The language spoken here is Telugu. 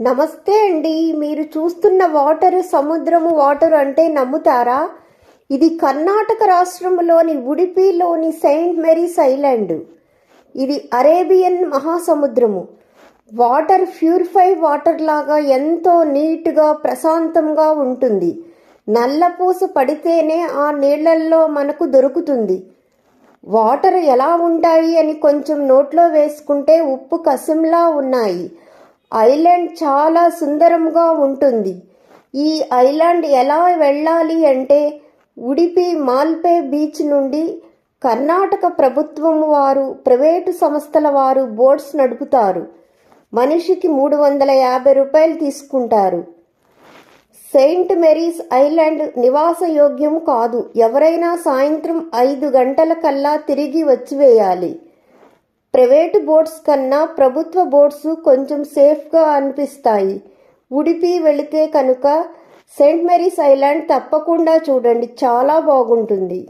నమస్తే అండి. మీరు చూస్తున్న వాటర్ సముద్రము వాటర్ అంటే నమ్ముతారా? ఇది కర్ణాటక రాష్ట్రంలోని ఉడిపిలోని సెయింట్ మేరీస్ ఐలాండ్. ఇది అరేబియన్ మహాసముద్రము. వాటర్ ప్యూరిఫై వాటర్ లాగా ఎంతో నీట్గా ప్రశాంతంగా ఉంటుంది. నల్లపూస పడితేనే ఆ నీళ్ళల్లో మనకు దొరుకుతుంది. వాటర్ ఎలా ఉంటాయి అని కొంచెం నోట్లో వేసుకుంటే ఉప్పు కసంలా ఉన్నాయి. ఐలాండ్ చాలా సుందరంగా ఉంటుంది. ఈ ఐలాండ్ ఎలా వెళ్ళాలి అంటే ఉడిపి మాల్పే బీచ్ నుండి కర్ణాటక ప్రభుత్వం వారు ప్రైవేటు సంస్థల వారు బోట్స్ నడుపుతారు. మనిషికి మూడు వందల యాభై రూపాయలు తీసుకుంటారు. సెయింట్ మెరీస్ ఐలాండ్ నివాస యోగ్యం కాదు. ఎవరైనా సాయంత్రం ఐదు గంటల కల్లా తిరిగి వచ్చివేయాలి ప్రైవేటు బోట్స్ కన్నా ప్రభుత్వ బోట్స్ కొంచెం సేఫ్గా అనిపిస్తాయి. ఉడిపి వెళితే కనుక సెయింట్ మేరీస్ ఐలాండ్ తప్పకుండా చూడండి. చాలా బాగుంటుంది.